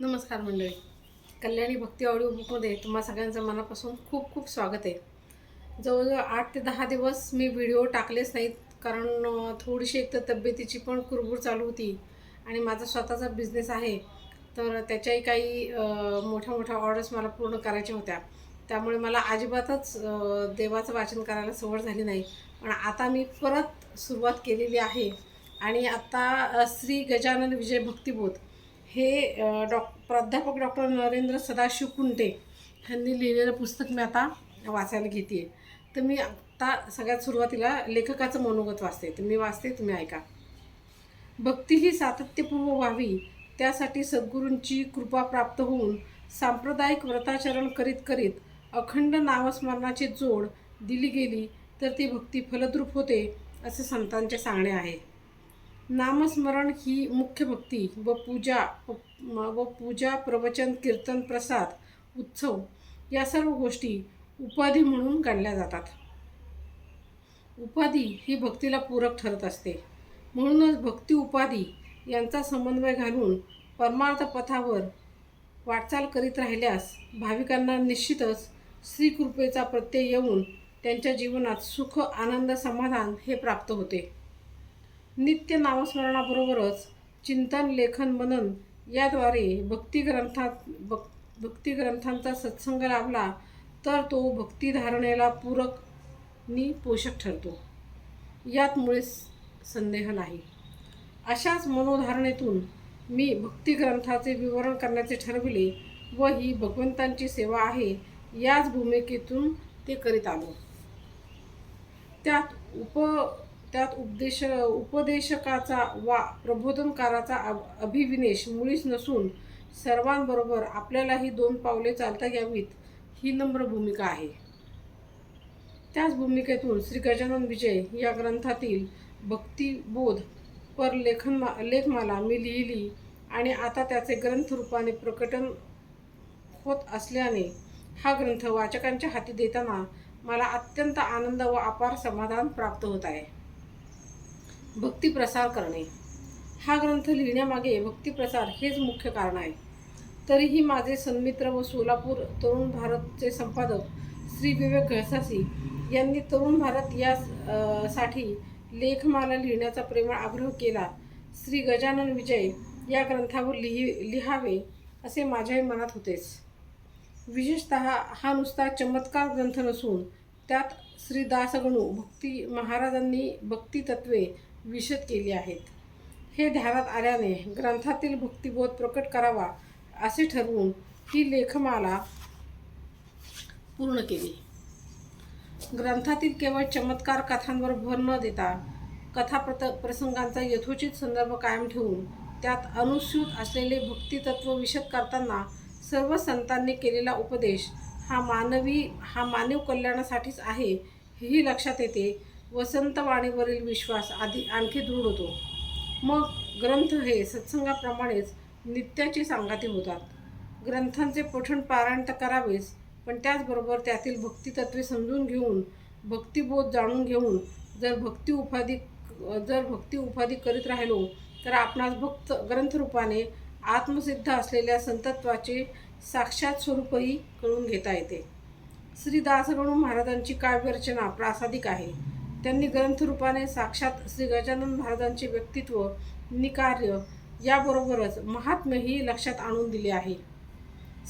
नमस्कार मंडळी. कल्याणी भक्ती ऑडिओ बुकमध्ये तुम्हा सगळ्यांचं मनापासून खूप खूप स्वागत आहे. जवळजवळ आठ ते दहा दिवस मी व्हिडिओ टाकलेच नाहीत कारण थोडीशी एक तर तब्येतीची पण कुरबूर चालू होती आणि माझा स्वतःचा बिझनेस आहे. तर त्याच्याही काही मोठ्या मोठ्या ऑर्डर्स मला पूर्ण करायच्या होत्या. त्यामुळे मला अजिबातच देवाचं वाचन करायला सवड झाली नाही. पण आता मी परत सुरुवात केलेली आहे. आणि आत्ता श्री गजानन विजय भक्तिबोध. हे अ, डॉक प्राध्यापक डॉक्टर नरेंद्र सदाशिव कुंटे यांनी लिहिलेलं पुस्तक मी आता वाचायला घेते तर मी आता सगळ्यात सुरुवातीला लेखकाचं मनोगत वाचते. तर मी वाचते तुम्ही ऐका. भक्ती ही सातत्यपूर्व व्हावी त्यासाठी सद्गुरूंची कृपा प्राप्त होऊन सांप्रदायिक व्रताचरण करीत करीत अखंड नामस्मरणाची जोड दिली गेली तर ती भक्ती फलद्रूप होते असे संतांचे सांगणे आहे. नामस्मरण ही मुख्य भक्ती व पूजा व पूजा प्रवचन कीर्तन प्रसाद उत्सव या सर्व गोष्टी उपाधी म्हणून गणल्या जातात. उपाधी ही भक्तीला पूरक ठरत असते. म्हणूनच भक्ती उपाधी यांचा समन्वय घालून परमार्थ पथावर वाटचाल करीत राहिल्यास भाविकांना निश्चितच श्रीकृपेचा प्रत्यय येऊन त्यांच्या जीवनात सुख आनंद समाधान हे प्राप्त होते. नित्य नामस्मरणाबरोबरच चिंतन लेखन मनन याद्वारे भक्तिग्रंथात भक् भक्तिग्रंथांचा सत्संग लाभला तर तो भक्तिधारणेला पूरक नि पोषक ठरतो. यात मुळेच संदेह नाही. अशाच मनोधारणेतून मी भक्तिग्रंथाचे विवरण करण्याचे ठरविले व ही भगवंतांची सेवा आहे याच भूमिकेतून ते करीत आलो. त्यात उप त्यात उपदेश उपदेशकाचा वा प्रबोधनकाराचा अभ- अभिविनेश मुळीच नसून सर्वांबरोबर आपल्यालाही दोन पावले चालता यावीत ही नम्र भूमिका आहे. त्याच भूमिकेतून श्री गजानन विजय या ग्रंथातील भक्तिबोध पर लेखन लेखमाला मी लिहिली आणि आता त्याचे ग्रंथरूपाने प्रकटन होत असल्याने हा ग्रंथ वाचकांच्या हाती देताना मला अत्यंत आनंद व अपार समाधान प्राप्त होत आहे. भक्तिप्रसार करणे. हा ग्रंथ लिहिण्यामागे भक्तिप्रसार हेच मुख्य कारण आहे. तरीही माझे सन्मित्र व सोलापूर तरुण भारतचे संपादक श्री विवेक घळसासी यांनी तरुण भारत या साठी लेखमाला लिहिण्याचा प्रेमळ आग्रह केला. श्री गजानन विजय या ग्रंथावर लिहि लिहावे असे माझ्याही मनात होतेच. विशेषत हा नुसता चमत्कार ग्रंथ नसून त्यात श्री दासगणू भक्ती महाराजांनी भक्तितत्वे विशद केली आहेत. हे ध्यानात आल्याने ग्रंथातील भक्तिबोध प्रकट करावा असे ठरवून ही लेखमाला पूर्ण केली. ग्रंथातील केवळ चमत्कार कथांवर भर न देता कथा प्रत प्रसंगांचा यथोचित संदर्भ कायम ठेवून त्यात अनुसूत असलेले भक्तितत्व विशद करताना सर्व संतांनी केलेला उपदेश हा मानवी हा मानव कल्याणासाठीच आहे हेही लक्षात येते. वसंतवाणीवरील विश्वास आधी आणखी दृढ होतो. मग ग्रंथ हे सत्संगाप्रमाणेच नित्याची सांगाती होतात. ग्रंथांचे पठण पारायण तर करावेच पण त्याचबरोबर त्यातील भक्तितत्वे समजून घेऊन भक्तिबोध जाणून घेऊन जर भक्ती उपाधी जर भक्ती उपाधी करीत राहिलो तर आपणास भक्त ग्रंथरूपाने आत्मसिद्ध असलेल्या संतत्वाचे साक्षात स्वरूपही कळून घेता येते. श्री दासगणू महाराजांची काव्यरचना प्रासादिक आहे. त्यांनी ग्रंथरूपाने साक्षात श्री गजानन महाराजांचे व्यक्तित्व निकार्य याबरोबरच महात्म्यही लक्षात आणून दिले आहे.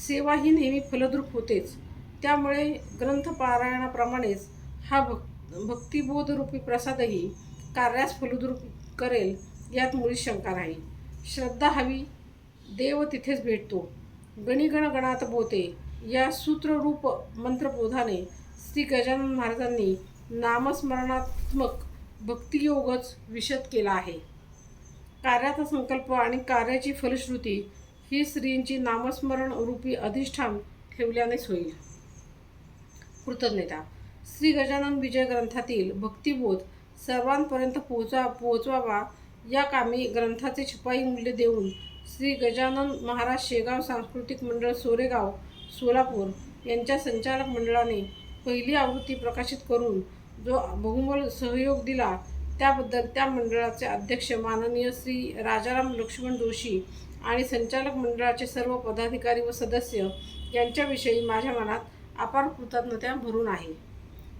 सेवा ही नेहमी फलद्रूप होतेच. त्यामुळे ग्रंथपारायणाप्रमाणेच हा भक् भक्तिबोधरूपी प्रसादही कार्यास फलद्रूप करेल यात मुळीच शंका नाही. श्रद्धा हवी देव तिथेच भेटतो. गणिगण गणात बोते. या सूत्ररूप मंत्रबोधाने श्री गजानन महाराजांनी नामस्मरणात्मक भक्तियोगच विशद केला आहे. कार्याचा संकल्प आणि कार्याची फलश्रुती ही स्त्रींची नामस्मरण रूपी अधिष्ठान ठेवल्यानेच होईल. कृतज्ञता. श्री गजानन विजय ग्रंथातील भक्तिबोध सर्वांपर्यंत पोहोचा पोहोचवावा या कामी ग्रंथाचे छपाई मूल्य देऊन श्री गजानन महाराज शेगाव सांस्कृतिक मंडळ सोरेगाव सोलापूर यांच्या संचालक मंडळाने पहिली आवृत्ती प्रकाशित करून जो बहुमोल सहयोग दिला त्याबद्दल त्या मंडळाचे अध्यक्ष माननीय श्री राजाराम लक्ष्मण जोशी आणि संचालक मंडळाचे सर्व पदाधिकारी व सदस्य यांच्याविषयी माझ्या मनात अपार कृतज्ञता भरून आहे.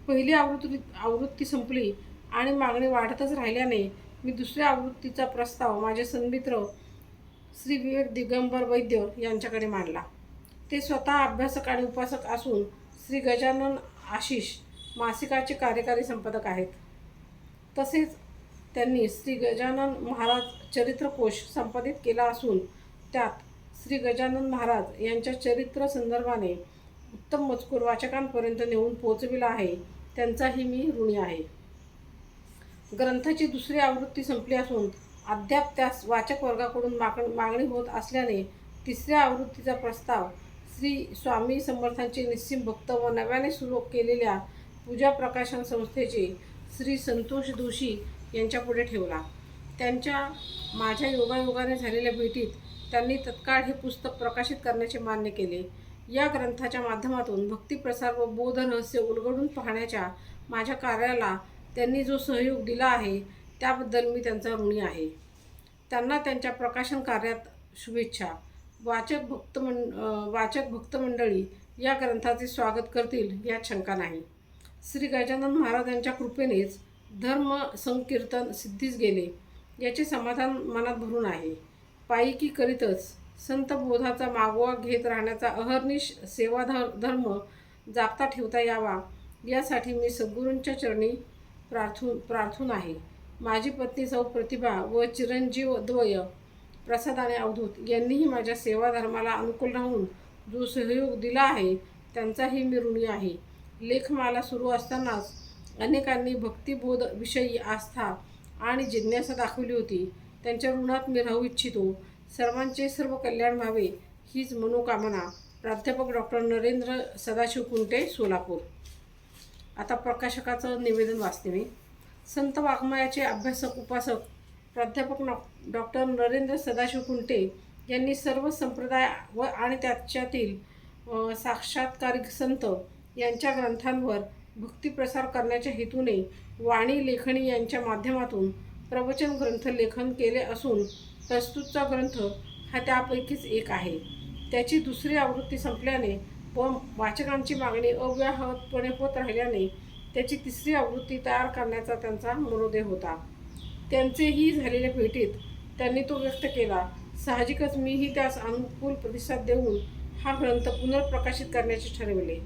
पहिली आवृत्ती आवृत्ती संपली आणि मागणी वाढतच राहिल्याने मी दुसऱ्या आवृत्तीचा प्रस्ताव माझे सन्मित्र श्री विवेक दिगंबर वैद्य यांच्याकडे मांडला. ते स्वतः अभ्यासक आणि उपासक असून श्री गजानन आशिष मासिकाचे कार्यकारी संपादक आहेत. तसेच त्यांनी श्री गजानन महाराज चरित्रकोश संपादित केला असून त्यात श्री गजानन महाराज यांच्या चरित्र संदर्भाने उत्तम मजकूर वाचकांपर्यंत नेऊन पोहोचविला आहे. त्यांचाही मी ऋणी आहे. ग्रंथाची दुसरी आवृत्ती संपली असून अद्याप त्यास वाचक वर्गाकडून माग मागणी होत असल्याने तिसऱ्या आवृत्तीचा प्रस्ताव श्री स्वामी समर्थांचे निस्सिम भक्त व नव्याने सुरू केलेल्या पूजा प्रकाशन संस्थेचे श्री संतोष जोशी यांच्यापुढे ठेवला. त्यांच्या माझ्या योगायोगाने झालेल्या भेटीत त्यांनी तत्काळ हे पुस्तक प्रकाशित करण्याचे मान्य केले. या ग्रंथाच्या माध्यमातून भक्तिप्रसार व बोधरहस्य उलगडून पाहण्याच्या माझ्या कार्याला त्यांनी जो सहयोग दिला आहे त्याबद्दल मी त्यांचा ऋणी आहे. त्यांना त्यांच्या प्रकाशन कार्यात शुभेच्छा. वाचक भक्त मं वाचक वाचक भक्तमंडळी या ग्रंथाचे स्वागत करतील यात शंका नाही. श्री गजानन महाराजांच्या कृपेनेच धर्म संकीर्तन सिद्धीस गेले. याचे समाधान मनात भरून आहे. पायिकी करीतच संत बोधाचा मागोवा घेत राहण्याचा अहर्निश सेवा धर धर्म जागता ठेवता यावा यासाठी मी सद्गुरूंच्या चरणी प्रार्थू प्रार्थून आहे. माझी पत्नी सौ प्रतिभा व चिरंजीव द्वय प्रसाद आणि अवधूत यांनीही माझ्या सेवा धर्माला अनुकूल राहून जो सहयोग दिला आहे त्यांचाही मी ऋणी आहे. लेखमाला सुरू असतानाच अनेकांनी भक्तिबोध विषयी आस्था आणि जिज्ञासा दाखवली होती. त्यांच्या ऋणात मी राहू इच्छितो. सर्वांचे सर्व कल्याण व्हावे हीच मनोकामना प्राध्यापक डॉक्टर नरेंद्र सदाशिव कुंटे सोलापूर. आता प्रकाशकाचं निवेदन वाचते मी. संत वाङ्मयाचे अभ्यासक उपासक प्राध्यापक नॉ डॉक्टर नरेंद्र सदाशिव कुंटे यांनी सर्व संप्रदाय व आणि त्याच्यातील साक्षात्कारिक संत यांच्या ग्रंथांवर भक्तिप्रसार करण्याच्या हेतूने वाणी लेखणी यांच्या माध्यमातून प्रवचन ग्रंथ लेखन केले असून प्रस्तुतचा ग्रंथ हा त्यापैकीच एक आहे. त्याची दुसरी आवृत्ती संपल्याने व वाचकांची मागणी अव्याहतपणे होत राहिल्याने त्याची तिसरी आवृत्ती तयार करण्याचा त्यांचा मनोदय होता. त्यांचेही झालेल्या भेटीत त्यांनी तो व्यक्त केला. साहजिकच मीही त्यास अनुकूल प्रतिसाद देऊन हा ग्रंथ पुनर्प्रकाशित करण्याचे ठरवले.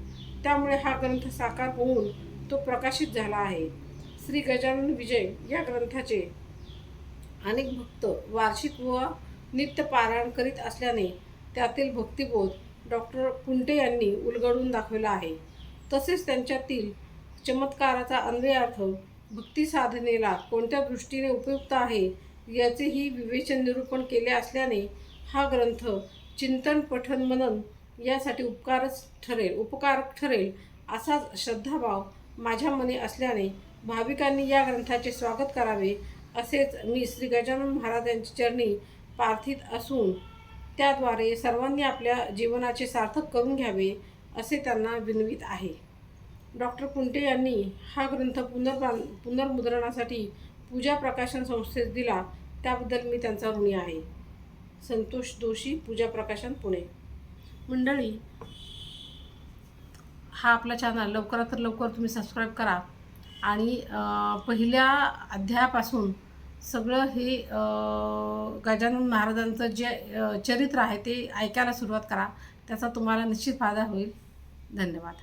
त्यामुळे हा ग्रंथ साकार होऊन तो प्रकाशित झाला आहे. श्री गजानन विजय या ग्रंथाचे अनेक भक्त वार्षिक व नित्य पारायण करीत असल्याने त्यातील भक्तिबोध डॉक्टर कुंटे यांनी उलगडून दाखवला आहे. तसेच त्यांच्यातील चमत्काराचा अन्वयार्थ भक्ती साधनेला कोणत्या दृष्टीने उपयुक्त आहे याचेही विवेचन निरूपण केले असल्याने हा ग्रंथ चिंतन पठन मनन यासाठी उपकारच ठरेल उपकारक ठरेल असा श्रद्धाभाव माझ्या मनी असल्याने भाविकांनी या ग्रंथाचे स्वागत करावे असेच मी श्री गजानन महाराज यांच्या चरणी प्रार्थित असून त्याद्वारे सर्वांनी आपल्या जीवनाचे सार्थक करून घ्यावे असे त्यांना विनवित आहे. डॉक्टर कुंटे यांनी हा ग्रंथ पुनर्बां पुनर्मुद्रणासाठी पूजा प्रकाशन संस्थेस दिला. त्याबद्दल मी त्यांचा ऋणी आहे. संतोष दोषी पूजा प्रकाशन पुणे. मंडळी हा आपला चॅनल लवकरात लवकर तुम्ही सबस्क्राईब करा. आणि पहिल्या अध्यायापासून सगळं हे गजानन महाराजांचं जे चरित्र आहे ते ऐकायला सुरुवात करा. त्याचा तुम्हाला निश्चित फायदा होईल. धन्यवाद.